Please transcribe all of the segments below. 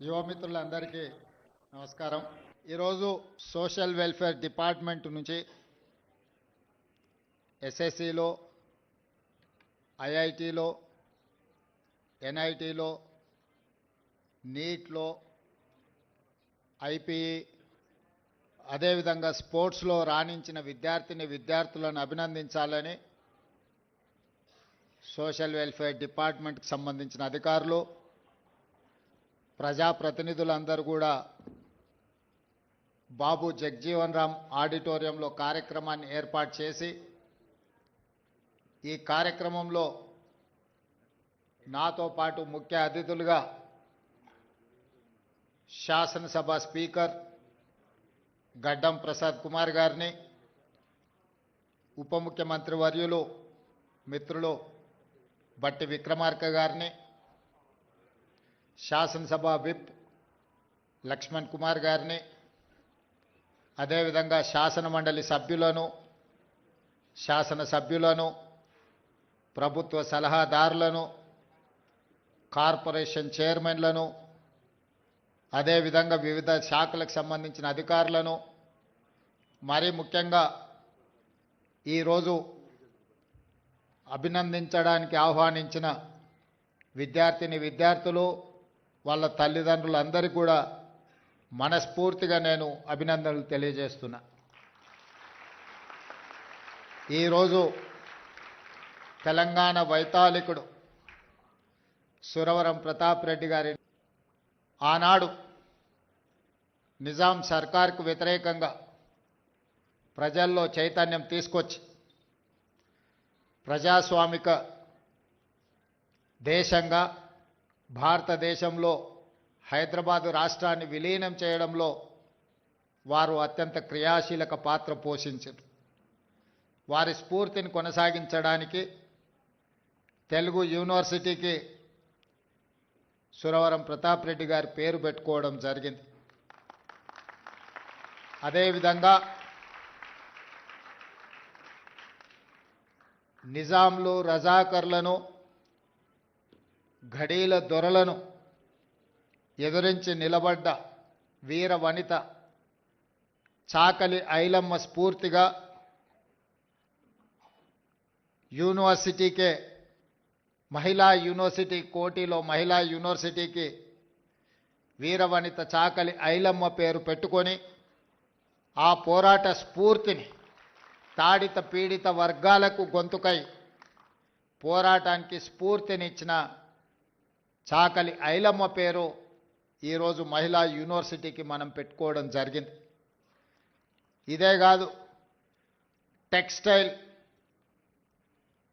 యువమిత్రులందరికీ నమస్కారం. ఈరోజు social welfare department నుంచి ఎస్ఎస్సిలో ఐఐటిలో ఎన్ఐటిలో నీట్లో ఐపీఈ అదేవిధంగా స్పోర్ట్స్లో రాణించిన విద్యార్థిని విద్యార్థులను అభినందించాలని సోషల్ వెల్ఫేర్ డిపార్ట్మెంట్కి సంబంధించిన అధికారులు ప్రజాప్రతినిధులందరూ కూడా బాబు జగ్జీవన్ రామ్ ఆడిటోరియంలో కార్యక్రమాన్ని ఏర్పాటు చేసి ఈ కార్యక్రమంలో నాతో పాటు ముఖ్య అతిథులుగా శాసనసభ స్పీకర్ గడ్డం ప్రసాద్ కుమార్ గారిని ఉప ముఖ్యమంత్రి వర్యులు మిత్రులు బట్టి విక్రమార్క గారిని శాసనసభ విప్ లక్ష్మణ్ కుమార్ గారిని అదేవిధంగా శాసన మండలి సభ్యులను శాసన సభ్యులను ప్రభుత్వ సలహాదారులను కార్పొరేషన్ చైర్మన్లను అదేవిధంగా వివిధ శాఖలకు సంబంధించిన అధికారులను మరీ ముఖ్యంగా ఈరోజు అభినందించడానికి ఆహ్వానించిన విద్యార్థిని విద్యార్థులు వాళ్ళ తల్లిదండ్రులందరికీ కూడా మనస్ఫూర్తిగా నేను అభినందనలు తెలియజేస్తున్నా. ఈరోజు తెలంగాణ వైతాళికుడు సురవరం ప్రతాప్ రెడ్డి గారి ఆనాడు నిజాం సర్కార్కు వ్యతిరేకంగా ప్రజల్లో చైతన్యం తీసుకొచ్చి ప్రజాస్వామిక దేశంగా భారతదేశంలో హైదరాబాదు రాష్ట్రాన్ని విలీనం చేయడంలో వారు అత్యంత క్రియాశీలక పాత్ర పోషించారు. వారి స్ఫూర్తిని కొనసాగించడానికి తెలుగు యూనివర్సిటీకి సురవరం ప్రతాప్ రెడ్డి గారి పేరు పెట్టుకోవడం జరిగింది. అదేవిధంగా నిజాంలు రజాకర్లను ఘడీల దొరలను ఎదురించి నిలబడ్డ వీర వనిత చాకలి ఐలమ్మ స్ఫూర్తిగా యూనివర్సిటీకే మహిళా యూనివర్సిటీ కోటిలో మహిళా యూనివర్సిటీకి వీరవనిత చాకలి ఐలమ్మ పేరు పెట్టుకొని ఆ పోరాట స్ఫూర్తిని తాడిత పీడిత వర్గాలకు గొంతుకై పోరాటానికి స్ఫూర్తినిచ్చిన చాకలి ఐలమ్మ పేరు ఈరోజు మహిళా యూనివర్సిటీకి మనం పెట్టుకోవడం జరిగింది. ఇదే కాదు టెక్స్టైల్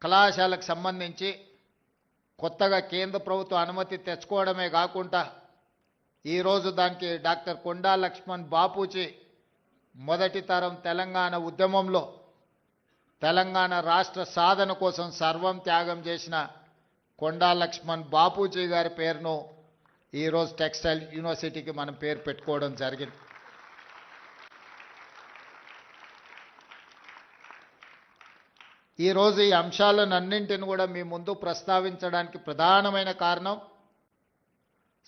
కళాశాలకు సంబంధించి కొత్తగా కేంద్ర ప్రభుత్వం అనుమతి తెచ్చుకోవడమే కాకుండా ఈరోజు దానికి డాక్టర్ కొండా లక్ష్మణ్ బాపూజీ మొదటి తరం తెలంగాణ ఉద్యమంలో తెలంగాణ రాష్ట్ర సాధన కోసం సర్వం త్యాగం చేసిన కొండా లక్ష్మణ్ బాపూజీ గారి పేరును ఈరోజు టెక్స్టైల్ యూనివర్సిటీకి మనం పేరు పెట్టుకోవడం జరిగింది. ఈరోజు ఈ అంశాలను అన్నింటిని కూడా మీ ముందు ప్రస్తావించడానికి ప్రధానమైన కారణం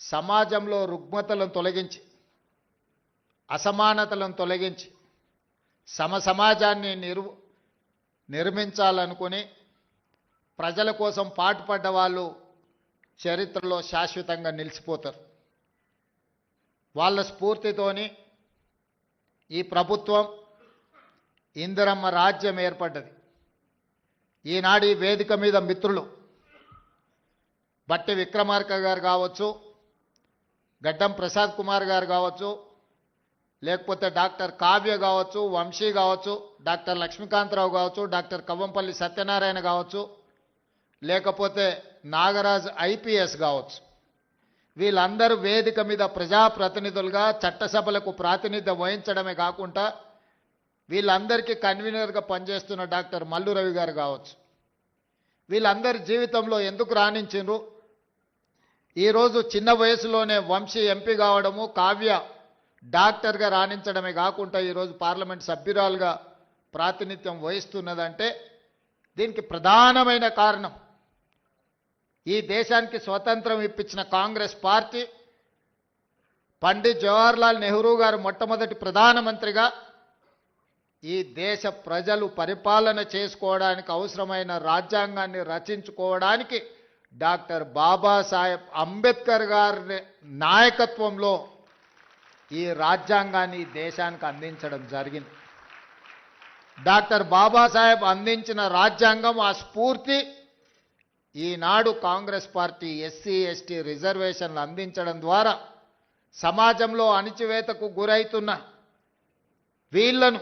సమాజంలో రుగ్మతలను తొలగించి అసమానతలను తొలగించి సమ సమాజాన్ని నిరు నిర్మించాలనుకుని ప్రజల కోసం పాటుపడ్డ వాళ్ళు చరిత్రలో శాశ్వతంగా నిలిచిపోతారు. వాళ్ళ స్ఫూర్తితోని ఈ ప్రభుత్వం ఇందిరమ్మ రాజ్యం ఏర్పడ్డది. ఈనాడు ఈ వేదిక మీద మిత్రులు బట్టి విక్రమార్క గారు కావచ్చు గడ్డం ప్రసాద్ కుమార్ గారు కావచ్చు లేకపోతే డాక్టర్ కావ్య కావచ్చు వంశీ కావచ్చు డాక్టర్ లక్ష్మీకాంతరావు కావచ్చు డాక్టర్ కవ్వంపల్లి సత్యనారాయణ కావచ్చు లేకపోతే నాగరాజ్ ఐపీఎస్ కావచ్చు. వీళ్ళందరూ వేదిక మీద ప్రజాప్రతినిధులుగా చట్టసభలకు ప్రాతినిధ్యం వహించడమే కాకుండా వీళ్ళందరికీ కన్వీనర్గా పనిచేస్తున్న డాక్టర్ మల్లు రవి గారు కావచ్చు. వీళ్ళందరి జీవితంలో ఎందుకు రాణించిండ్రు? ఈరోజు చిన్న వయసులోనే వంశీ ఎంపీ కావడము కావ్య డాక్టర్గా రాణించడమే కాకుండా ఈరోజు పార్లమెంట్ సభ్యురాలుగా ప్రాతినిధ్యం వహిస్తున్నదంటే దీనికి ప్రధానమైన కారణం ఈ దేశానికి స్వతంత్రం ఇప్పించిన కాంగ్రెస్ పార్టీ పండిత్ జవహర్లాల్ నెహ్రూ గారు మొట్టమొదటి ప్రధానమంత్రిగా ఈ దేశ ప్రజలు పరిపాలన చేసుకోవడానికి అవసరమైన రాజ్యాంగాన్ని రచించుకోవడానికి డాక్టర్ బాబాసాహెబ్ అంబేద్కర్ గారి నాయకత్వంలో ఈ రాజ్యాంగాన్ని ఈ దేశానికి అందించడం జరిగింది. డాక్టర్ బాబాసాహెబ్ అందించిన రాజ్యాంగం ఆ స్ఫూర్తి ఈనాడు కాంగ్రెస్ పార్టీ ఎస్సీ ఎస్టీ రిజర్వేషన్లు అందించడం ద్వారా సమాజంలో అణిచివేతకు గురైతున్న వీళ్ళను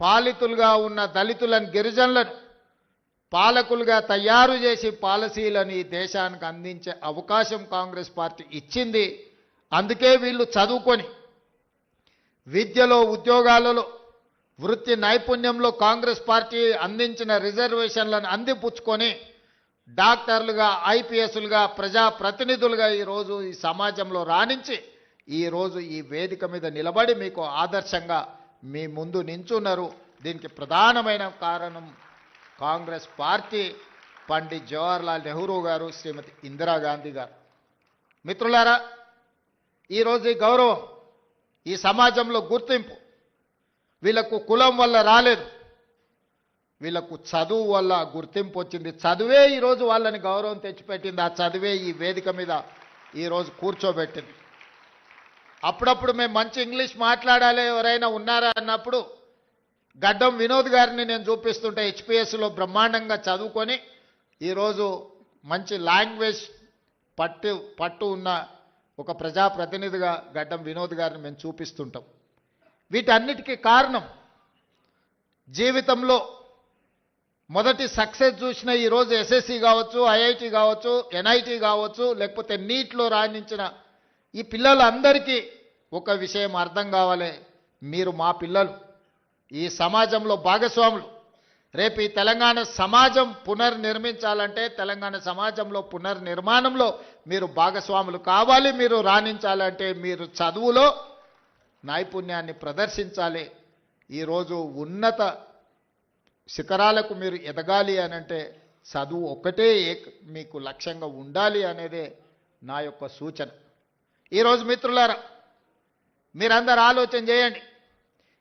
పాలితులుగా ఉన్న దళితులను గిరిజనులను పాలకులుగా తయారు చేసి పాలసీలను ఈ దేశానికి అందించే అవకాశం కాంగ్రెస్ పార్టీ ఇచ్చింది. అందుకే వీళ్ళు చదువుకొని విద్యలో ఉద్యోగాలలో వృత్తి నైపుణ్యంలో కాంగ్రెస్ పార్టీ అందించిన రిజర్వేషన్లను అందిపుచ్చుకొని డాక్టర్లుగా ఐపీఎస్లుగా ప్రజాప్రతినిధులుగా ఈరోజు ఈ సమాజంలో రాణించి ఈరోజు ఈ వేదిక మీద నిలబడి మీకు ఆదర్శంగా మీ ముందు నించున్నారు. దీనికి ప్రధానమైన కారణం కాంగ్రెస్ పార్టీ పండిత్ జవహర్లాల్ నెహ్రూ గారు శ్రీమతి ఇందిరాగాంధీ గారు. మిత్రులారా ఈరోజు ఈ గౌరవం ఈ సమాజంలో గుర్తింపు వీళ్ళకు కులం వల్ల రాలేదు. వీళ్ళకు చదువు వల్ల గుర్తింపు వచ్చింది. చదువే ఈరోజు వాళ్ళని గౌరవం తెచ్చిపెట్టింది. ఆ చదివే ఈ వేదిక మీద ఈరోజు కూర్చోబెట్టింది. అప్పుడప్పుడు మేము మంచి ఇంగ్లీష్ మాట్లాడాలి. ఎవరైనా ఉన్నారా అన్నప్పుడు గడ్డం వినోద్ గారిని నేను చూపిస్తుంటే హెచ్పిఎస్లో బ్రహ్మాండంగా చదువుకొని ఈరోజు మంచి లాంగ్వేజ్ పట్టు పట్టు ఉన్న ఒక ప్రజాప్రతినిధిగా గడ్డం వినోద్ గారిని మేము చూపిస్తుంటాం. వీటన్నిటికీ కారణం జీవితంలో మొదటి సక్సెస్ చూసిన ఈరోజు ఎస్ఎస్సి కావచ్చు ఐఐటి కావచ్చు ఎన్ఐటి కావచ్చు లేకపోతే నీట్లో రాణించిన ఈ పిల్లలందరికీ ఒక విషయం అర్థం కావాలి. మీరు మా పిల్లలు ఈ సమాజంలో భాగస్వాములు. రేపు ఈ తెలంగాణ సమాజం పునర్నిర్మించాలంటే తెలంగాణ సమాజంలో పునర్నిర్మాణంలో మీరు భాగస్వాములు కావాలి మీరు రాణించాలంటే మీరు చదువులో నైపుణ్యాన్ని ప్రదర్శించాలి. ఈరోజు ఉన్నత శిఖరాలకు మీరు ఎదగాలి అని అంటే చదువు ఒక్కటే మీకు లక్ష్యంగా ఉండాలి అనేదే నా యొక్క సూచన. ఈరోజు మిత్రులారా మీరందరూ ఆలోచన చేయండి.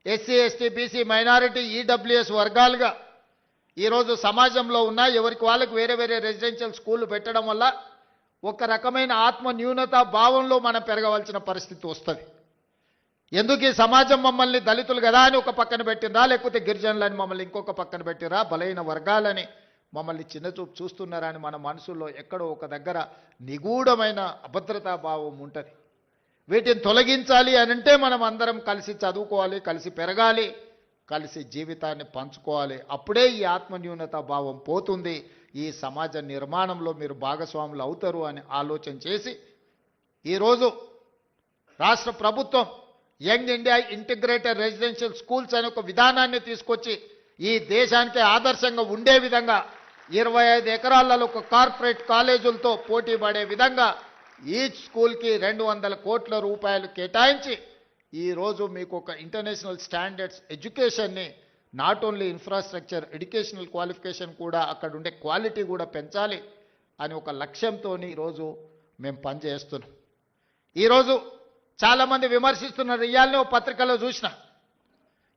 SC ST BC minority EWS వర్గాలుగా ఈరోజు సమాజంలో ఉన్న ఎవరికి వాళ్ళకి వేరే వేరే రెసిడెన్షియల్ స్కూళ్ళు పెట్టడం వల్ల ఒక రకమైన ఆత్మ న్యూనత భావంలో మనం పెరగవలసిన పరిస్థితి వస్తుంది. ఎందుకు ఈ సమాజం మమ్మల్ని దళితులు కదా అని ఒక పక్కన పెట్టిందా? లేకపోతే గిరిజనులని మమ్మల్ని ఇంకొక పక్కన పెట్టిరా? బలైన వర్గాలని మమ్మల్ని చిన్నచూపు చూస్తున్నారా అని మన మనసులో ఎక్కడో ఒక దగ్గర నిగూఢమైన అభద్రతా భావం ఉంటుంది. వీటిని తొలగించాలి అని అంటే మనం అందరం కలిసి చదువుకోవాలి కలిసి పెరగాలి కలిసి జీవితాన్ని పంచుకోవాలి. అప్పుడే ఈ ఆత్మన్యూనత భావం పోతుంది. ఈ సమాజ నిర్మాణంలో మీరు భాగస్వాములు అవుతారు అని ఆలోచన చేసి ఈరోజు రాష్ట్ర ప్రభుత్వం young India integrated residential schools అనే ఒక విధానాన్ని తీసుకొచ్చి ఈ దేశానికి ఆదర్శంగా ఉండే విధంగా ఇరవై ఐదు ఎకరాలలో ఒక కార్పొరేట్ కాలేజీలతో పోటీ పడే విధంగా ఈచ్ స్కూల్కి రెండు వందల కోట్ల రూపాయలు కేటాయించి ఈరోజు మీకు ఒక international standards ఎడ్యుకేషన్ని not only infrastructure educational qualification కూడా అక్కడ ఉండే క్వాలిటీ కూడా పెంచాలి అని ఒక లక్ష్యంతో ఈరోజు మేము పనిచేస్తున్నాం. ఈరోజు చాలామంది విమర్శిస్తున్నారు. ఇవాళనే ఓ పత్రికలో చూసిన.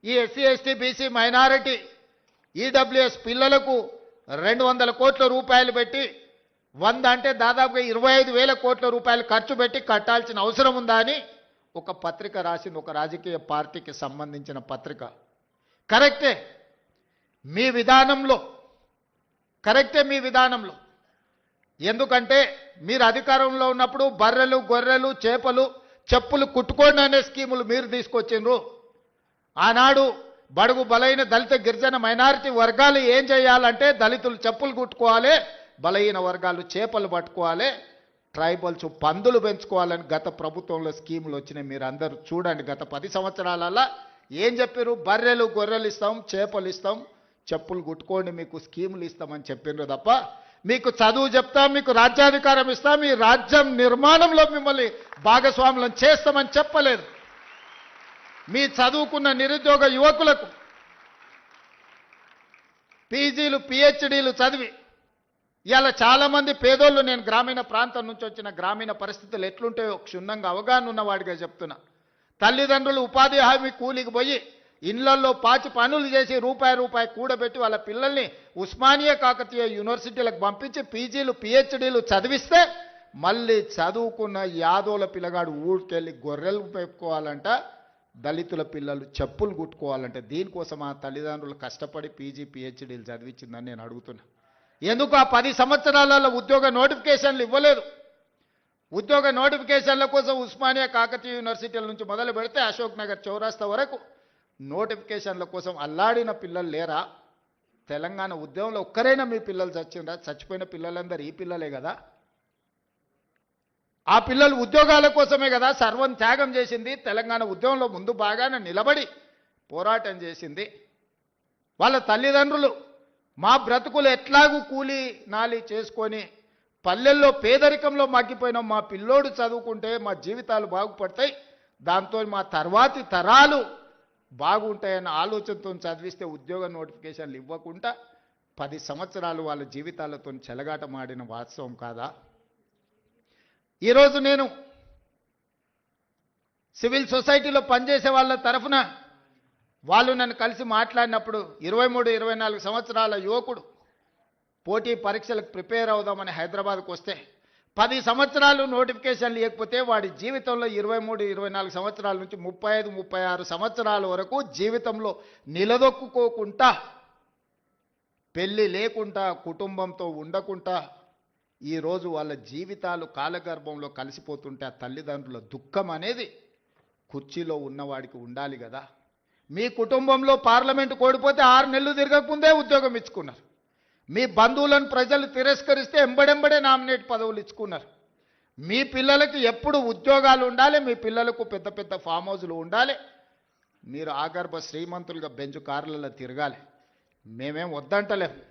ఈ SC ST BC minority EWS పిల్లలకు రెండు వందల కోట్ల రూపాయలు పెట్టి వంద అంటే దాదాపుగా ఇరవై ఐదు వేల కోట్ల రూపాయలు ఖర్చు పెట్టి కట్టాల్సిన అవసరం ఉందా అని ఒక పత్రిక రాసింది. ఒక రాజకీయ పార్టీకి సంబంధించిన పత్రిక. కరెక్టే. మీ విధానంలో కరెక్టే మీ విధానంలో. ఎందుకంటే మీరు అధికారంలో ఉన్నప్పుడు బర్రెలు గొర్రెలు చేపలు చెప్పులు కుట్టుకోండి అనే స్కీములు మీరు తీసుకొచ్చిండ్రు. ఆనాడు బడుగు బలైన దళిత గిరిజన మైనారిటీ వర్గాలు ఏం చేయాలంటే దళితులు చెప్పులు కుట్టుకోవాలి బలహీన వర్గాలు చేపలు పట్టుకోవాలి ట్రైబల్స్ పందులు పెంచుకోవాలని గత ప్రభుత్వంలో స్కీములు వచ్చినాయి. మీరు అందరూ చూడండి గత పది సంవత్సరాలలో ఏం చెప్పారు బర్రెలు గొర్రెలు ఇస్తాం చేపలు ఇస్తాం చెప్పులు కుట్టుకోండి మీకు స్కీములు ఇస్తామని చెప్పిండ్రు తప్ప మీకు చదువు చెప్తాం మీకు రాజ్యాధికారం ఇస్తాం మీ రాజ్యం నిర్మాణంలో మిమ్మల్ని భాగస్వాములను చేస్తామని చెప్పలేదు. మీ చదువుకున్న నిరుద్యోగ యువకులకు పీజీలు పిహెచ్డీలు చదివి ఇలా చాలామంది పేదోళ్ళు నేను గ్రామీణ ప్రాంతం నుంచి వచ్చిన గ్రామీణ పరిస్థితులు ఎట్లుంటాయో క్షుణ్ణంగా అవగాహన ఉన్నవాడిగా చెప్తున్నా. తల్లిదండ్రులు ఉపాధి హామీ కూలికి పోయి ఇళ్ళల్లో పాచి పనులు చేసి రూపాయి రూపాయి కూడబెట్టి వాళ్ళ పిల్లల్ని ఉస్మానియా కాకతీయ యూనివర్సిటీలకు పంపించి పీజీలు పిహెచ్డీలు చదివిస్తే మళ్ళీ చదువుకున్న యాదవుల పిల్లగాడు ఊరికెళ్ళి గొర్రెలు పెట్టుకోవాలంట దళితుల పిల్లలు చెప్పులు కుట్టుకోవాలంటే. దీనికోసం ఆ తల్లిదండ్రులు కష్టపడి పీజీ పిహెచ్డీలు చదివించిందని నేను అడుగుతున్నా. ఎందుకు ఆ పది సంవత్సరాలలో ఉద్యోగ నోటిఫికేషన్లు ఇవ్వలేదు? ఉద్యోగ నోటిఫికేషన్ల కోసం ఉస్మానియా కాకతీయ యూనివర్సిటీల నుంచి మొదలు పెడితే అశోక్ నగర్ చౌరాస్తా వరకు నోటిఫికేషన్ల కోసం అల్లాడిన పిల్లలు లేరా? తెలంగాణ ఉద్యమంలో ఒక్కరైనా మీ పిల్లలు చచ్చిండ్రా? చచ్చిపోయిన పిల్లలందరూ ఈ పిల్లలే కదా? ఆ పిల్లలు ఉద్యోగాల కోసమే కదా సర్వం త్యాగం చేసింది? తెలంగాణ ఉద్యమంలో ముందు బాగానే నిలబడి పోరాటం చేసింది. వాళ్ళ తల్లిదండ్రులు మా బ్రతుకులు ఎట్లాగూ కూలి నాలి చేసుకొని పల్లెల్లో పేదరికంలో మగ్గిపోయిన మా పిల్లోడు చదువుకుంటే మా జీవితాలు బాగుపడతాయి. దాంతో మా తర్వాతి తరాలు బాగుంటాయన్న ఆలోచనతో చదివిస్తే ఉద్యోగ నోటిఫికేషన్లు ఇవ్వకుండా పది సంవత్సరాలు వాళ్ళ జీవితాలతో చెలగాటమాడిన వాస్తవం కాదా? ఈరోజు నేను సివిల్ సొసైటీలో పనిచేసే వాళ్ళ తరఫున వాళ్ళు నన్ను కలిసి మాట్లాడినప్పుడు ఇరవై మూడు ఇరవై నాలుగు సంవత్సరాల యువకుడు పోటీ పరీక్షలకు ప్రిపేర్ అవుదామని హైదరాబాద్కు వస్తే పది సంవత్సరాలు నోటిఫికేషన్ లేకపోతే వాడి జీవితంలో ఇరవై మూడు ఇరవై నాలుగు సంవత్సరాల నుంచి ముప్పై ఐదు ముప్పై ఆరు సంవత్సరాల వరకు జీవితంలో నిలదొక్కుకోకుండా పెళ్ళి లేకుండా కుటుంబంతో ఉండకుండా ఈరోజు వాళ్ళ జీవితాలు కాలగర్భంలో కలిసిపోతుంటే ఆ తల్లిదండ్రుల దుఃఖం అనేది కుర్చీలో ఉన్నవాడికి ఉండాలి కదా. మీ కుటుంబంలో పార్లమెంటు కోడిపోతే ఆరు నెలలు తిరగకముందే ఉద్యోగం ఇచ్చుకున్నారు. మీ బంధువులను ప్రజలు తిరస్కరిస్తే ఎంబడెంబడే నామినేట్ పదవులు ఇచ్చుకున్నారు. మీ పిల్లలకి ఎప్పుడు ఉద్యోగాలు ఉండాలి మీ పిల్లలకు పెద్ద పెద్ద ఫామ్ హౌజులు ఉండాలి. మీరు ఆగర్భ శ్రీమంతులుగా బెంచ్ కార్లలో తిరగాలి. మేమేం వద్దంటలేం.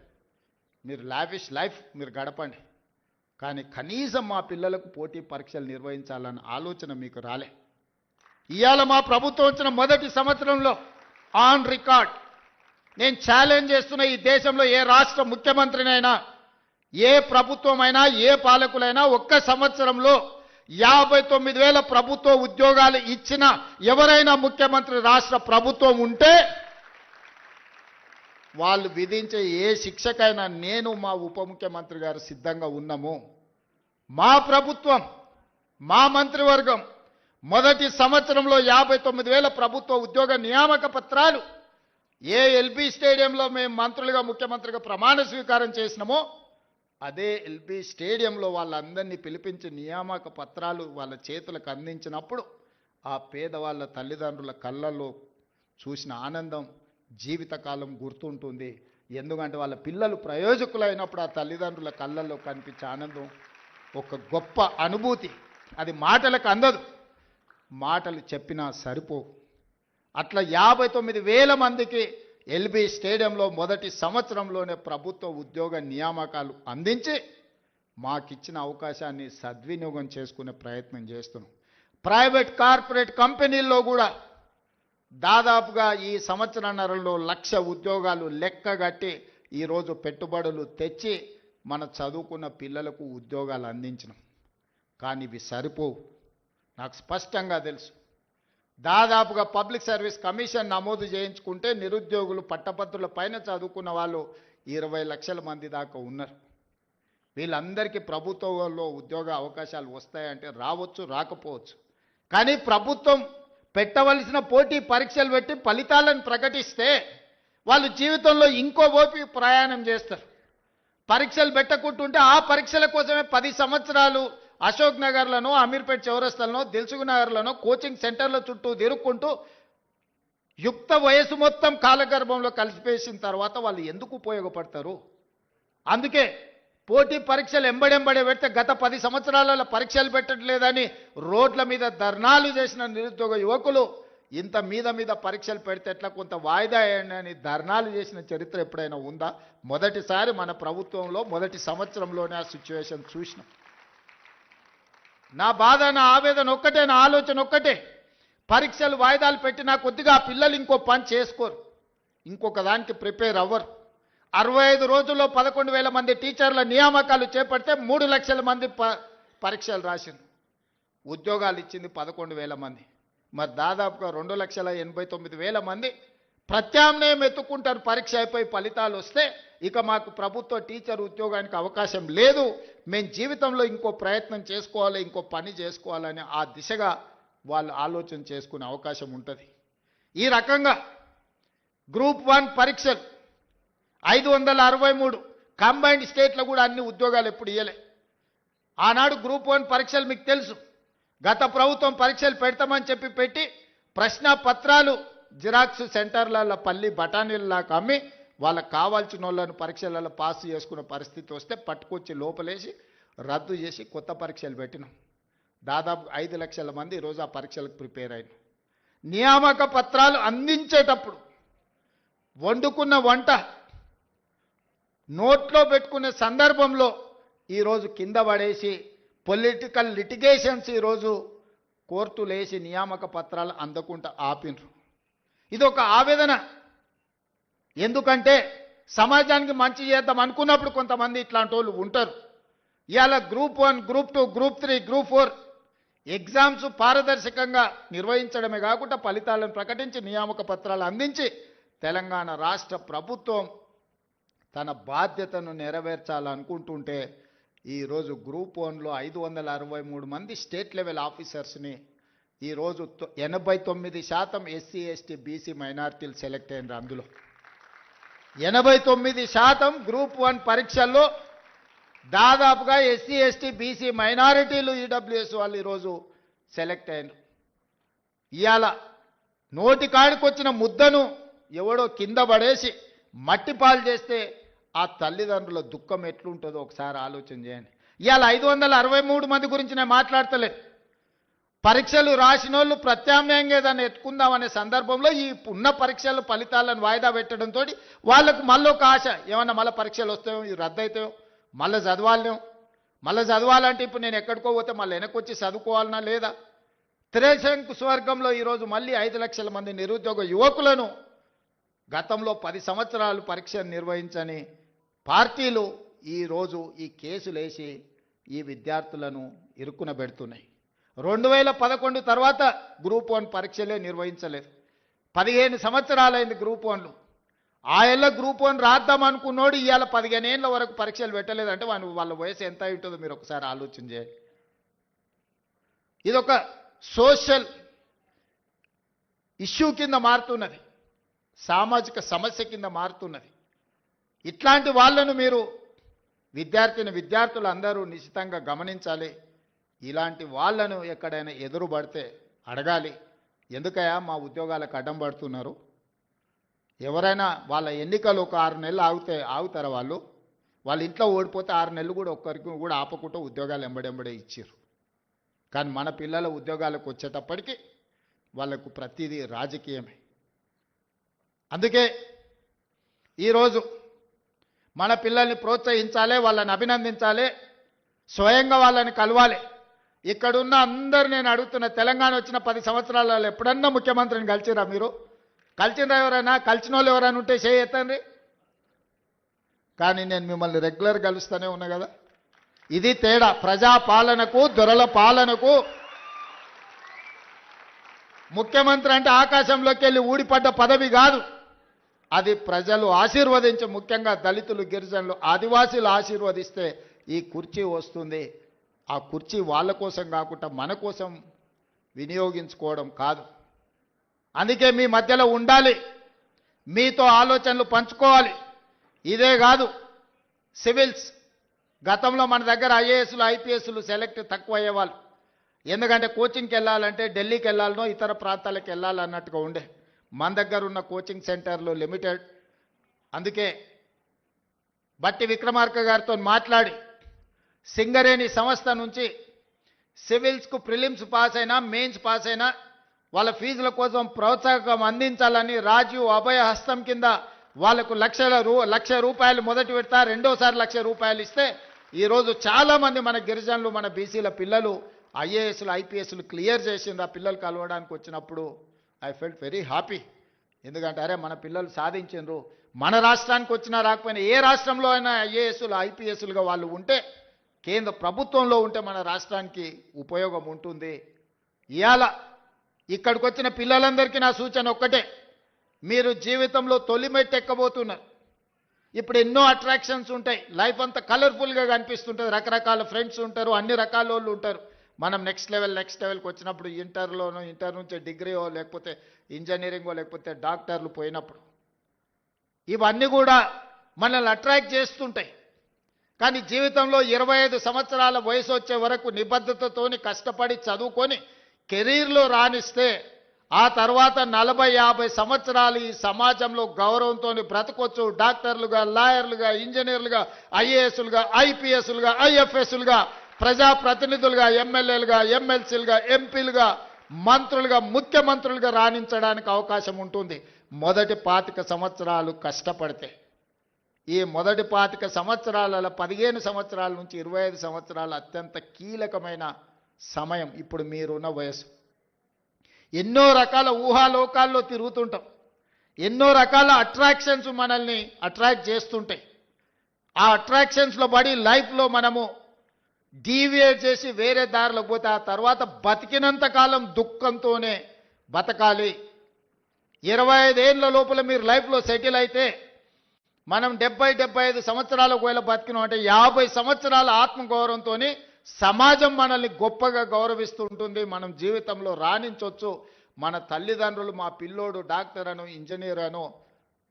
మీరు లావిష్ లైఫ్ మీరు గడపండి. కానీ కనీసం మా పిల్లలకు పోటీ పరీక్షలు నిర్వహించాలన్న ఆలోచన మీకు రాలే. ఇవాళ మా ప్రభుత్వం వచ్చిన మొదటి సంవత్సరంలో ఆన్ రికార్డ్ నేను ఛాలెంజ్ చేస్తున్న ఈ దేశంలో ఏ రాష్ట్ర ముఖ్యమంత్రినైనా ఏ ప్రభుత్వమైనా ఏ పాలకులైనా ఒక్క సంవత్సరంలో యాభై తొమ్మిది వేల ప్రభుత్వ ఉద్యోగాలు ఇచ్చిన ఎవరైనా ముఖ్యమంత్రి రాష్ట్ర ప్రభుత్వం ఉంటే వాళ్ళు విధించే ఏ శిక్షకైనా నేను మా ఉప ముఖ్యమంత్రి గారు సిద్ధంగా ఉన్నాము. మా ప్రభుత్వం మా మంత్రివర్గం మొదటి సంవత్సరంలో యాభై తొమ్మిది వేల ప్రభుత్వ ఉద్యోగ నియామక పత్రాలు ఏ ఎల్బీ స్టేడియంలో మేము మంత్రులుగా ముఖ్యమంత్రిగా ప్రమాణ స్వీకారం చేసినామో అదే ఎల్బీ స్టేడియంలో వాళ్ళందరినీ పిలిపించి నియామక పత్రాలు వాళ్ళ చేతులకు అందించినప్పుడు ఆ పేదవాళ్ళ తల్లిదండ్రుల కళ్ళల్లో చూసిన ఆనందం జీవితకాలం గుర్తుంటుంది. ఎందుకంటే వాళ్ళ పిల్లలు ప్రయోజకులైనప్పుడు ఆ తల్లిదండ్రుల కళ్ళల్లో కనిపించే ఆనందం ఒక గొప్ప అనుభూతి. అది మాటలకు అందదు. మాటలు చెప్పినా సరిపోవు. అట్లా యాభై తొమ్మిది వేల మందికి ఎల్బీ స్టేడియంలో మొదటి సంవత్సరంలోనే ప్రభుత్వ ఉద్యోగ నియామకాలు అందించి మాకిచ్చిన అవకాశాన్ని సద్వినియోగం చేసుకునే ప్రయత్నం చేస్తున్నాం. ప్రైవేట్ కార్పొరేట్ కంపెనీల్లో కూడా దాదాపుగా ఈ సంవత్సరన్నరలో లక్ష ఉద్యోగాలు లెక్కగట్టి ఈరోజు పెట్టుబడులు తెచ్చి మన చదువుకున్న పిల్లలకు ఉద్యోగాలు అందించినాం. కానీ ఇవి సరిపోవు. నాకు స్పష్టంగా తెలుసు. దాదాపుగా పబ్లిక్ సర్వీస్ కమిషన్ నమోదు చేయించుకుంటే నిరుద్యోగులు పట్టభద్రుల పైన చదువుకున్న వాళ్ళు ఇరవై లక్షల మంది దాకా ఉన్నారు. వీళ్ళందరికీ ప్రభుత్వంలో ఉద్యోగ అవకాశాలు వస్తాయంటే రావచ్చు రాకపోవచ్చు. కానీ ప్రభుత్వం పెట్టవలసిన పోటీ పరీక్షలు పెట్టి ఫలితాలను ప్రకటిస్తే వాళ్ళు జీవితంలో ఇంకో ఓపి ప్రయాణం చేస్తారు. పరీక్షలు పెట్టకుంటుంటే ఆ పరీక్షల కోసమే పది సంవత్సరాలు అశోక్ నగర్లను అమీర్పేట్ చౌరస్తలను దిల్సుఖ్ నగర్లను కోచింగ్ సెంటర్ల చుట్టూ తిరుక్కుంటూ యుక్త వయసు మొత్తం కాలగర్భంలో కలిసిపేసిన తర్వాత వాళ్ళు ఎందుకు ఉపయోగపడతారు? అందుకే పోటీ పరీక్షలు ఎంబడెంబడే పెడితే గత పది సంవత్సరాలలో పరీక్షలు పెట్టట్లేదని రోడ్ల మీద ధర్నాలు చేసిన నిరుద్యోగ యువకులు ఇంత మీద మీద పరీక్షలు పెడితే ఎట్లా కొంత వాయిదా అని ధర్నాలు చేసిన చరిత్ర ఎప్పుడైనా ఉందా? మొదటిసారి మన ప్రభుత్వంలో మొదటి సంవత్సరంలోనే ఆ సిచ్యువేషన్ చూసినాం. నా బాధ నా ఆవేదన ఒక్కటే నా ఆలోచన ఒక్కటే. పరీక్షలు వాయిదాలు పెట్టినా కొద్దిగా పిల్లలు ఇంకో పని చేసుకోరు. ఇంకొక దానికి ప్రిపేర్ అవ్వరు. అరవై ఐదు రోజుల్లో పదకొండు వేల మంది టీచర్ల నియామకాలు చేపడితే మూడు లక్షల మంది ప పరీక్షలు రాసింది ఉద్యోగాలు ఇచ్చింది పదకొండు వేల మంది. మరి దాదాపుగా రెండు లక్షల ఎనభై తొమ్మిది వేల మంది ప్రత్యామ్నాయం ఎత్తుకుంటారు పరీక్ష అయిపోయి ఫలితాలు వస్తే ఇక మాకు ప్రభుత్వ టీచర్ ఉద్యోగానికి అవకాశం లేదు. మేము జీవితంలో ఇంకో ప్రయత్నం చేసుకోవాలి ఇంకో పని చేసుకోవాలని ఆ దిశగా వాళ్ళు ఆలోచన చేసుకునే అవకాశం ఉంటుంది. ఈ రకంగా గ్రూప్ వన్ పరీక్షలు ఐదు వందల అరవై మూడు కంబైన్డ్ స్టేట్లో కూడా అన్ని ఉద్యోగాలు ఎప్పుడు ఇవ్వలే ఆనాడు గ్రూప్ వన్ పరీక్షలు మీకు తెలుసు. గత ప్రభుత్వం పరీక్షలు పెడతామని చెప్పి పెట్టి ప్రశ్న పత్రాలు జిరాక్స్ సెంటర్లలో పల్లి బఠానీలలాగా అమ్మి వాళ్ళకి కావాల్సిన వాళ్ళను పరీక్షలలో పాస్ చేసుకున్న పరిస్థితి వస్తే పట్టుకొచ్చి లోపలేసి రద్దు చేసి కొత్త పరీక్షలు పెట్టినాం. దాదాపు ఐదు లక్షల మంది ఈరోజు ఆ పరీక్షలకు ప్రిపేర్ అయిన. నియామక పత్రాలు అందించేటప్పుడు వండుకున్న వంట నోట్లో పెట్టుకునే సందర్భంలో ఈరోజు కింద పడేసి పొలిటికల్ లిటిగేషన్స్ ఈరోజు కోర్టులేసి నియామక పత్రాలు అందకుండా ఆపినరు. ఇది ఒక ఆవేదన. ఎందుకంటే సమాజానికి మంచి చేద్దాం అనుకున్నప్పుడు కొంతమంది ఇట్లాంటి వాళ్ళు ఉంటారు. ఇవాళ group one group two group three group four exams పారదర్శకంగా నిర్వహించడమే కాకుండా ఫలితాలను ప్రకటించి నియామక పత్రాలు అందించి తెలంగాణ రాష్ట్ర ప్రభుత్వం తన బాధ్యతను నెరవేర్చాలనుకుంటుంటే ఈరోజు గ్రూప్ వన్లో ఐదు వందల అరవై మూడు మంది స్టేట్ లెవెల్ ఆఫీసర్స్ని ఈరోజు ఎనభై తొమ్మిది శాతం ఎస్సీ ఎస్టీ బీసీ మైనార్టీలు సెలెక్ట్ అయినారు అందులో. ఎనభై తొమ్మిది శాతం గ్రూప్ వన్ పరీక్షల్లో దాదాపుగా ఎస్సీ ఎస్టీ బీసీ మైనారిటీలు ఈడబ్ల్యూఎస్ వాళ్ళు ఈరోజు సెలెక్ట్ అయినారు. ఇవాళ నోటి కాడికొచ్చిన ముద్దను ఎవడో కింద పడేసి మట్టి పాలు చేస్తే ఆ తల్లిదండ్రుల దుఃఖం ఎట్లుంటుందో ఒకసారి ఆలోచన చేయండి. ఇవాళ ఐదు వందల అరవై మూడు మంది గురించి నేను మాట్లాడతలేదు పరీక్షలు రాసిన వాళ్ళు ప్రత్యామ్నాయంగా ఏదైనా ఎత్తుకుందామనే సందర్భంలో ఈ ఉన్న పరీక్షల ఫలితాలను వాయిదా పెట్టడంతో వాళ్ళకు మళ్ళీ ఒక ఆశ. ఏమన్నా మళ్ళీ పరీక్షలు వస్తాయో ఇవి రద్దయితాయో మళ్ళీ చదవాలేం మళ్ళీ చదవాలంటే ఇప్పుడు నేను ఎక్కడికో పోతే మళ్ళీ వెనక్కి వచ్చి చదువుకోవాలనా లేదా? త్రేశంకు స్వర్గంలో ఈరోజు మళ్ళీ ఐదు లక్షల మంది నిరుద్యోగ యువకులను గతంలో పది సంవత్సరాలు పరీక్ష నిర్వహించని పార్టీలు ఈరోజు ఈ కేసులు వేసి ఈ విద్యార్థులను ఇరుక్కున పెడుతున్నాయి. రెండు వేల పదకొండు తర్వాత గ్రూప్ వన్ పరీక్షలే నిర్వహించలేదు. పదిహేను సంవత్సరాలైంది గ్రూప్ వన్లు. ఆ ఏళ్ళ గ్రూప్ వన్ రాద్దాం అనుకున్నోడు ఇవాళ పదిహేను ఏళ్ళ వరకు పరీక్షలు పెట్టలేదంటే వాళ్ళ వాళ్ళ వయసు ఎంత ఉంటుందో మీరు ఒకసారి ఆలోచన చేయండి. ఇదొక సోషల్ ఇష్యూ కింద మారుతున్నది. సామాజిక సమస్య కింద మారుతున్నది. ఇట్లాంటి వాళ్ళను మీరు విద్యార్థిని విద్యార్థులు అందరూ నిశ్చితంగా గమనించాలి. ఇలాంటి వాళ్ళను ఎక్కడైనా ఎదురు పడితే అడగాలి ఎందుకయ్యా మా ఉద్యోగాలకు అడ్డం పడుతున్నారు? ఎవరైనా వాళ్ళ ఎన్నికలు ఒక ఆరు నెలలు ఆగితే ఆగుతారా వాళ్ళు? వాళ్ళ ఇంట్లో ఓడిపోతే ఆరు నెలలు కూడా ఒక్కరికి కూడా ఆపకుండా ఉద్యోగాలు ఎంబడెంబడే ఇచ్చారు కానీ మన పిల్లల ఉద్యోగాలకు వచ్చేటప్పటికి వాళ్ళకు ప్రతిదీ రాజకీయమే. అందుకే ఈరోజు మన పిల్లల్ని ప్రోత్సహించాలి వాళ్ళని అభినందించాలి స్వయంగా వాళ్ళని కలవాలి. ఇక్కడున్న అందరు నేను అడుగుతున్న తెలంగాణ వచ్చిన పది సంవత్సరాలలో ఎప్పుడన్నా ముఖ్యమంత్రిని కలిసిరా మీరు? కలిసినరా ఎవరైనా? కలిసిన వాళ్ళు ఎవరైనా ఉంటే చేయెత్తండి కానీ నేను మిమ్మల్ని రెగ్యులర్ కలుస్తూనే ఉన్నా కదా. ఇది తేడా. ప్రజా పాలనకు దొరల పాలనకు. ముఖ్యమంత్రి అంటే ఆకాశంలోకి వెళ్ళి ఊడిపడ్డ పదవి కాదు. అది ప్రజలు ఆశీర్వదించి ముఖ్యంగా దళితులు గిరిజనులు ఆదివాసీలు ఆశీర్వదిస్తే ఈ కుర్చీ వస్తుంది. ఆ కుర్చీ వాళ్ళ కోసం కాకుండా మన కోసం వినియోగించుకోవడం కాదు. అందుకే మీ మధ్యలో ఉండాలి. మీతో ఆలోచనలు పంచుకోవాలి. ఇదే కాదు సివిల్స్. గతంలో మన దగ్గర ఐఏఎస్లు ఐపీఎస్లు సెలెక్ట్ తక్కువ అయ్యేవాళ్ళు ఎందుకంటే కోచింగ్కి వెళ్ళాలంటే ఢిల్లీకి వెళ్ళాలనో ఇతర ప్రాంతాలకు వెళ్ళాలన్నట్టుగా ఉండే. మన దగ్గర ఉన్న కోచింగ్ సెంటర్లు లిమిటెడ్. అందుకే బట్టి విక్రమార్క గారితో మాట్లాడి సింగరేణి సంస్థ నుంచి సివిల్స్కు ప్రిలిమ్స్ పాస్ అయినా మెయిన్స్ పాస్ అయినా వాళ్ళ ఫీజుల కోసం ప్రోత్సాహకం అందించాలని రాజీవ్ అభయ హస్తం కింద వాళ్ళకు లక్షల రూ లక్ష రూపాయలు మొదటి విడత రెండోసారి లక్ష రూపాయలు ఇస్తే ఈరోజు చాలామంది మన గిరిజనులు మన బీసీల పిల్లలు ఐఏఎస్లు ఐపీఎస్లు క్లియర్ చేసింది ఆ పిల్లలు కలవడానికి వచ్చినప్పుడు. ఐ ఫెల్ట్ వెరీ హ్యాపీ ఎందుకంటే అరే మన పిల్లలు సాధించారు మన రాష్ట్రానికి వచ్చినా రాకపోయినా ఏ రాష్ట్రంలో అయినా ఐఏఎస్లు ఐపీఎస్లుగా వాళ్ళు ఉంటే కేంద్ర ప్రభుత్వంలో ఉంటే మన రాష్ట్రానికి ఉపయోగం ఉంటుంది. ఇవాళ ఇక్కడికి వచ్చిన పిల్లలందరికీ నా సూచన ఒక్కటే. మీరు జీవితంలో తొలిమెట్టు ఎక్కబోతున్నారు. ఇప్పుడు ఎన్నో అట్రాక్షన్స్ ఉంటాయి. లైఫ్ అంతా కలర్ఫుల్గా కనిపిస్తుంటుంది. రకరకాల ఫ్రెండ్స్ ఉంటారు అన్ని రకాల వాళ్ళు ఉంటారు. మనం నెక్స్ట్ లెవెల్ నెక్స్ట్ లెవెల్కి వచ్చినప్పుడు ఇంటర్లోనో ఇంటర్ నుంచి డిగ్రీయో లేకపోతే ఇంజనీరింగో లేకపోతే డాక్టర్లు పోయినప్పుడు. ఇవన్నీ కూడా మనల్ని అట్రాక్ట్ చేస్తుంటాయి. కానీ జీవితంలో ఇరవై ఐదు సంవత్సరాల వయసు వచ్చే వరకు నిబద్ధతతోని కష్టపడి చదువుకొని కెరీర్లో రాణిస్తే ఆ తర్వాత నలభై యాభై సంవత్సరాలు ఈ సమాజంలో గౌరవంతో బ్రతకొచ్చు. డాక్టర్లుగా లాయర్లుగా ఇంజనీర్లుగా ఐఏఎస్లుగా ఐపీఎస్లుగా ఐఎఫ్ఎస్లుగా ప్రజాప్రతినిధులుగా ఎమ్మెల్యేలుగా ఎమ్మెల్సీలుగా ఎంపీలుగా మంత్రులుగా ముఖ్యమంత్రులుగా రాణించడానికి అవకాశం ఉంటుంది. మొదటి పాతిక సంవత్సరాలు కష్టపడితే ఈ మొదటి పాతిక సంవత్సరాల పదిహేను సంవత్సరాల నుంచి ఇరవై ఐదు సంవత్సరాలు అత్యంత కీలకమైన సమయం ఇప్పుడు మీరున్న వయసు ఎన్నో రకాల ఊహాలోకాల్లో తిరుగుతుంటాం. ఎన్నో రకాల అట్రాక్షన్స్ మనల్ని అట్రాక్ట్ చేస్తుంటాయి. ఆ అట్రాక్షన్స్లో పడి లైఫ్లో మనము డీవియేట్ చేసి వేరే దారిలో పోతే ఆ తర్వాత బతికినంత కాలం దుఃఖంతోనే బతకాలి. ఇరవై ఐదేళ్ళ లోపల మీరు లైఫ్లో సెటిల్ అయితే మనం డెబ్బై డెబ్బై ఐదు సంవత్సరాలు ఒకవేళ బతికినాం అంటే యాభై సంవత్సరాల ఆత్మగౌరవంతో సమాజం మనల్ని గొప్పగా గౌరవిస్తూ ఉంటుంది మనం జీవితంలో రాణించవచ్చు మన తల్లిదండ్రులు మా పిల్లోడు డాక్టర్ అను ఇంజనీర్ అను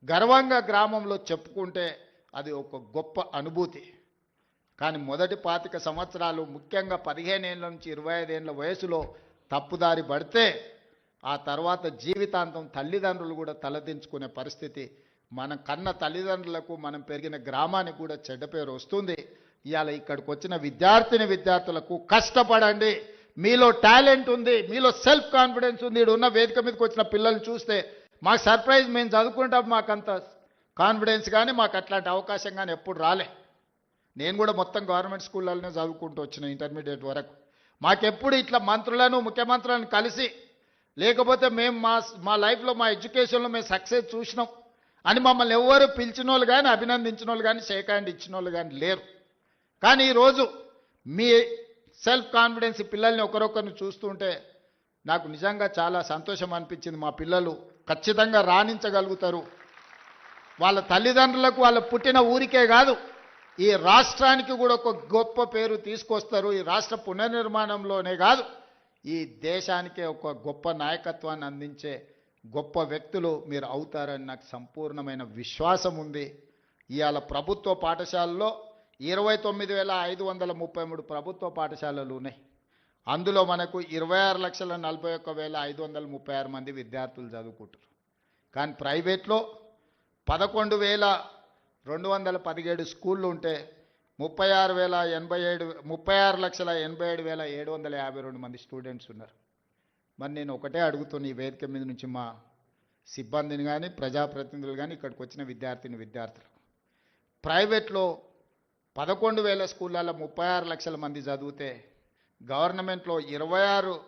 గర్వంగా గ్రామంలో చెప్పుకుంటే అది ఒక గొప్ప అనుభూతి. కానీ మొదటి పాతిక సంవత్సరాలు ముఖ్యంగా పదిహేను ఏళ్ళ నుంచి ఇరవై ఐదేళ్ళ వయసులో తప్పుదారి పడితే ఆ తర్వాత జీవితాంతం తల్లిదండ్రులు కూడా తలదించుకునే పరిస్థితి మన కన్న తల్లిదండ్రులకు మనం పెరిగిన గ్రామానికి కూడా చెడ్డ పేరు వస్తుంది. ఇవాళ ఇక్కడికి వచ్చిన విద్యార్థిని విద్యార్థులకు కష్టపడండి. మీలో టాలెంట్ ఉంది మీలో సెల్ఫ్ కాన్ఫిడెన్స్ ఉంది. ఈడ ఉన్న వేదిక మీదకి వచ్చిన పిల్లల్ని చూస్తే మాకు సర్ప్రైజ్ మేము చదువుకుంటాం మాకు అంత కాన్ఫిడెన్స్ కానీ మాకు అట్లాంటి అవకాశం కానీ ఎప్పుడు రాలే. నేను కూడా మొత్తం గవర్నమెంట్ స్కూళ్ళలోనే చదువుకుంటూ వచ్చిన ఇంటర్మీడియట్ వరకు. మాకెప్పుడు ఇట్లా మంత్రులను ముఖ్యమంత్రులను కలిసి లేకపోతే మేము మా మా లైఫ్లో మా ఎడ్యుకేషన్లో మేము సక్సెస్ చూసినాం. అని మమ్మల్ని ఎవ్వరు పిలిచిన వాళ్ళు కానీ అభినందించిన వాళ్ళు కానీ షేక్ హ్యాండ్ ఇచ్చిన వాళ్ళు కానీ లేరు. కానీ ఈరోజు మీ సెల్ఫ్ కాన్ఫిడెన్స్ పిల్లల్ని ఒకరొకరిని చూస్తుంటే నాకు నిజంగా చాలా సంతోషం అనిపించింది. మా పిల్లలు ఖచ్చితంగా రాణించగలుగుతారు. వాళ్ళ తల్లిదండ్రులకు వాళ్ళ పుట్టిన ఊరికే కాదు ఈ రాష్ట్రానికి కూడా ఒక గొప్ప పేరు తీసుకొస్తారు. ఈ రాష్ట్ర పునర్నిర్మాణంలోనే కాదు ఈ దేశానికే ఒక గొప్ప నాయకత్వాన్ని అందించే గొప్ప వ్యక్తులు మీరు అవుతారని నాకు సంపూర్ణమైన విశ్వాసం ఉంది. ఇవాళ ప్రభుత్వ పాఠశాలలో ఇరవై తొమ్మిది వేల ఐదు వందల ముప్పై మూడు ప్రభుత్వ పాఠశాలలు ఉన్నాయి. అందులో మనకు ఇరవై ఆరు లక్షల నలభై ఒక్క వేల ఐదు వందల ముప్పై ఆరు మంది విద్యార్థులు చదువుకుంటారు కానీ ప్రైవేట్లో పదకొండు వేల రెండు వందల పదిహేడు స్కూళ్ళు ఉంటే ముప్పై ఆరు వేల ఎనభై ఏడు ముప్పై ఆరు లక్షల ఎనభై ఏడు వేల ఏడు వందల యాభై రెండు మంది స్టూడెంట్స్ ఉన్నారు. మరి నేను ఒకటే అడుగుతున్న ఈ వేదిక మీద నుంచి మా సిబ్బందిని కానీ ప్రజాప్రతినిధులు కానీ ఇక్కడికి వచ్చిన విద్యార్థిని విద్యార్థులు. ప్రైవేట్లో పదకొండు వేల స్కూళ్ళల్లో ముప్పై ఆరు లక్షల మంది చదివితే గవర్నమెంట్లో ఇరవై ఆరు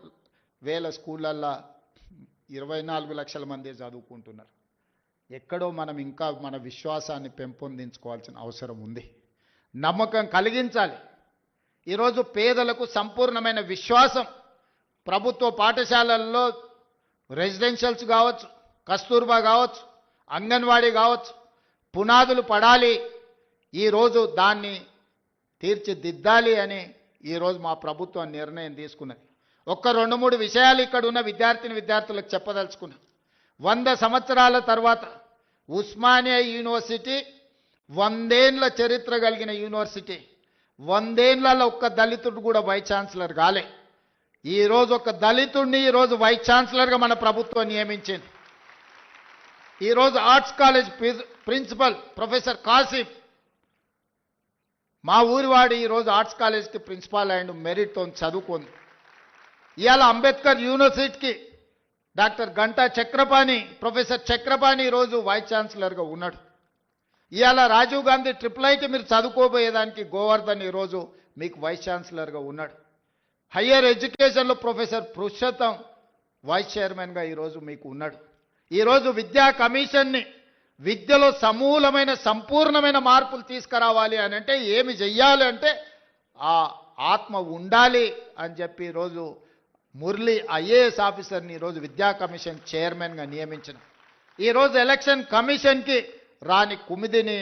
వేల స్కూళ్ళల్లో ఇరవై నాలుగు లక్షల మంది చదువుకుంటున్నారు. ఎక్కడో మనం ఇంకా మన విశ్వాసాన్ని పెంపొందించుకోవాల్సిన అవసరం ఉంది. నమ్మకం కలిగించాలి. ఈరోజు పేదలకు సంపూర్ణమైన విశ్వాసం. ప్రభుత్వ పాఠశాలల్లో రెసిడెన్షియల్స్ కావచ్చు కస్తూర్బా కావచ్చు అంగన్వాడీ కావచ్చు పునాదులు పడాలి ఈరోజు దాన్ని తీర్చిదిద్దాలి అని ఈరోజు మా ప్రభుత్వం నిర్ణయం తీసుకున్నది. ఒక్క రెండు మూడు విషయాలు ఇక్కడ ఉన్న విద్యార్థిని విద్యార్థులకు చెప్పదలుచుకున్నా. వంద సంవత్సరాల తర్వాత ఉస్మానియా యూనివర్సిటీ వందేండ్ల చరిత్ర కలిగిన యూనివర్సిటీ. వందేండ్లలో ఒక్క దళితుడు కూడా వైస్ ఛాన్సలర్ కాలే. ఈరోజు ఒక దళితుడిని ఈరోజు వైస్ ఛాన్సలర్గా మన ప్రభుత్వం నియమించింది. ఈరోజు arts college principal professor Kasif మా ఊరివాడు ఈరోజు ఆర్ట్స్ కాలేజ్కి ప్రిన్సిపాల్ అండ్ మెరిట్తో చదువుకుంది. ఇవాళ అంబేద్కర్ యూనివర్సిటీకి డాక్టర్ గంటా చక్రపాణి ప్రొఫెసర్ చక్రపాణి ఈరోజు వైస్ ఛాన్సలర్గా ఉన్నాడు. ఇవాళ రాజీవ్ గాంధీ ట్రిపుల్ ఐటీ మీరు చదువుకోబోయేదానికి గోవర్ధన్ ఈరోజు మీకు వైస్ ఛాన్సలర్గా ఉన్నాడు. హయ్యర్ ఎడ్యుకేషన్లో ప్రొఫెసర్ పురుషోత్తం వైస్ చైర్మన్గా ఈరోజు మీకు ఉన్నాడు. ఈరోజు విద్యా కమిషన్ని విద్యలో సమూలమైన సంపూర్ణమైన మార్పులు తీసుకురావాలి అని అంటే ఏమి చెయ్యాలి అంటే ఆ ఆత్మ ఉండాలి అని చెప్పి ఈరోజు మురళి ఐఏఎస్ ఆఫీసర్ని ఈరోజు విద్యా కమిషన్ చైర్మన్గా నియమించిన. ఈరోజు ఎలక్షన్ కమిషన్కి రాని కుమిదిని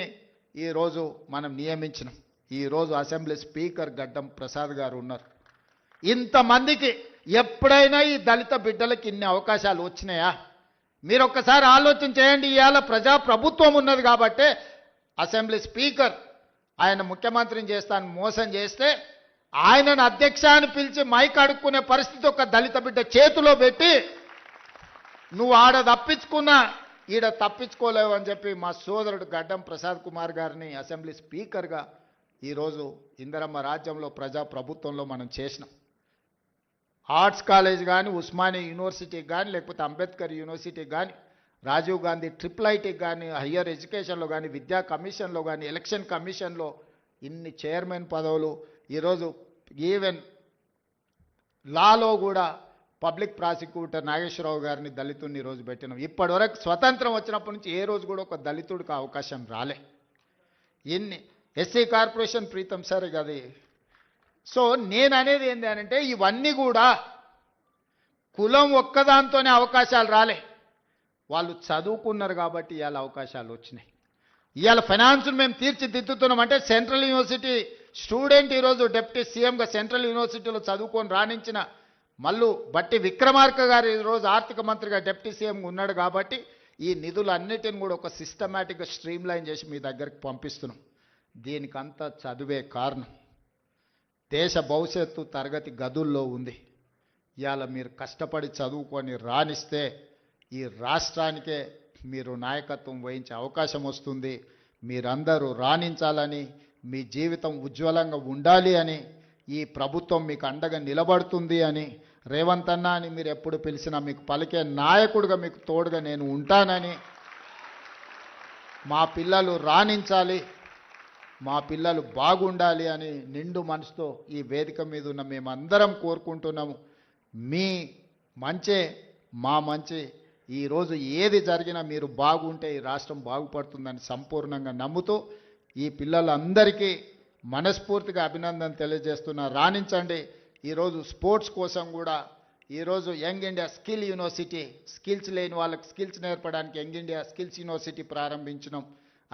ఈరోజు మనం నియమించినాం. ఈరోజు అసెంబ్లీ స్పీకర్ గడ్డం ప్రసాద్ గారు ఉన్నారు. ఇంతమందికి ఎప్పుడైనా ఈ దళిత బిడ్డలకి ఇన్ని అవకాశాలు వచ్చినాయా? మీరు ఒక్కసారి ఆలోచన చేయండి ఇవాళ ప్రజా ప్రభుత్వం ఉన్నది కాబట్టే అసెంబ్లీ స్పీకర్ ఆయన ముఖ్యమంత్రిని చేస్తాను మోసం చేస్తే ఆయనను అధ్యక్ష అని పిలిచి మైక్ అడుక్కునే పరిస్థితి ఒక దళిత బిడ్డ చేతిలో పెట్టి నువ్వు ఆడ తప్పించుకున్నా ఈడ తప్పించుకోలేవు అని చెప్పి మా సోదరుడు గడ్డం ప్రసాద్ కుమార్ గారిని అసెంబ్లీ స్పీకర్గా ఈరోజు ఇందరమ్మ రాజ్యంలో ప్రజా ప్రభుత్వంలో మనం చేసినాం. ఆర్ట్స్ కాలేజ్ కానీ ఉస్మానియా యూనివర్సిటీకి కానీ లేకపోతే అంబేద్కర్ యూనివర్సిటీకి కానీ రాజీవ్ గాంధీ ట్రిపుల్ ఐటీకి కానీ హయ్యర్ ఎడ్యుకేషన్లో కానీ విద్యా కమిషన్లో కానీ ఎలక్షన్ కమిషన్లో ఇన్ని చైర్మన్ పదవులు ఈరోజు ఈవెన్ లాలో కూడా పబ్లిక్ ప్రాసిక్యూటర్ నాగేశ్వరరావు గారిని దళితుడిని ఈరోజు పెట్టినాం. ఇప్పటివరకు స్వతంత్రం వచ్చినప్పటి నుంచి ఏ రోజు కూడా ఒక దళితుడికి అవకాశం రాలే. ఎన్ని ఎస్సీ కార్పొరేషన్ ప్రీతం సార్ ఇక అది సో నేను అనేది ఏంటి అంటే ఇవన్నీ కూడా కులం ఒక్కదాంతోనే అవకాశాలు రాలే. వాళ్ళు చదువుకున్నారు కాబట్టి ఇవాళ అవకాశాలు వచ్చినాయి. ఇవాళ ఫైనాన్స్ను మేము తీర్చిదిద్దుతున్నాం అంటే సెంట్రల్ యూనివర్సిటీ స్టూడెంట్ ఈరోజు డెప్యూటీ సీఎంగా సెంట్రల్ యూనివర్సిటీలో చదువుకొని రాణించిన మల్లు బట్టి విక్రమార్క గారు ఈరోజు ఆర్థిక మంత్రిగా డెప్యూటీ సీఎం ఉన్నాడు కాబట్టి ఈ నిధులన్నిటిని కూడా ఒక సిస్టమేటిక్గా స్ట్రీమ్ లైన్ చేసి మీ దగ్గరికి పంపిస్తున్నాం. దీనికంతా చదువే కారణం. దేశ భవిష్యత్తు తరగతి గదుల్లో ఉంది. ఇవాళ మీరు కష్టపడి చదువుకొని రాణిస్తే ఈ రాష్ట్రానికే మీరు నాయకత్వం వహించే అవకాశం వస్తుంది. మీరందరూ రాణించాలని మీ జీవితం ఉజ్వలంగా ఉండాలి అని ఈ ప్రభుత్వం మీకు అండగా నిలబడుతుంది అని రేవంత్ అన్న అని మీరు ఎప్పుడు పిలిచినా మీకు పలికే నాయకుడిగా మీకు తోడుగా నేను ఉంటానని మా పిల్లలు రాణించాలి. మా పిల్లలు బాగుండాలి అని నిండు మనసుతో ఈ వేదిక మీద ఉన్న మేమందరం కోరుకుంటున్నాము. మీ మంచే మా మంచి. ఈరోజు ఏది జరిగినా మీరు బాగుంటే ఈ రాష్ట్రం బాగుపడుతుందని సంపూర్ణంగా నమ్ముతూ ఈ పిల్లలందరికీ మనస్ఫూర్తిగా అభినందన తెలియజేస్తున్నా. రాణించండి. ఈరోజు స్పోర్ట్స్ కోసం కూడా ఈరోజు young India skill university skills లేని వాళ్ళకి స్కిల్స్ నేర్పడానికి యంగ్ ఇండియా స్కిల్స్ యూనివర్సిటీ ప్రారంభించినాం.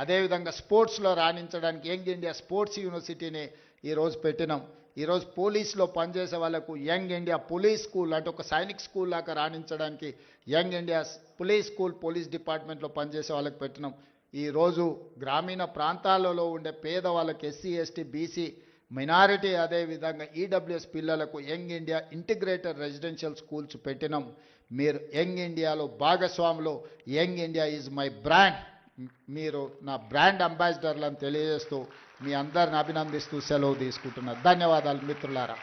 అదేవిధంగా స్పోర్ట్స్లో రాణించడానికి యంగ్ ఇండియా స్పోర్ట్స్ యూనివర్సిటీని ఈరోజు పెట్టినాం. ఈరోజు పోలీస్లో పనిచేసే వాళ్ళకు యంగ్ ఇండియా పోలీస్ స్కూల్ అంటే ఒక సైనిక్ స్కూల్ లాగా రాణించడానికి young India police school police డిపార్ట్మెంట్లో పనిచేసే వాళ్ళకి పెట్టినాం. ఈరోజు గ్రామీణ ప్రాంతాలలో ఉండే పేద వాళ్ళకి ఎస్సీ ఎస్టీ బీసీ మైనారిటీ అదేవిధంగా ఈడబ్ల్యూఎస్ పిల్లలకు young India integrated residential schools పెట్టినాం. మీరు యంగ్ ఇండియాలో భాగస్వాములు young India is my brand. మీరు నా బ్రాండ్ అంబాసిడర్లను తెలియజేస్తూ మీ అందరిని అభినందిస్తూ సెలవు తీసుకుంటున్నా. ధన్యవాదాలు మిత్రులారా.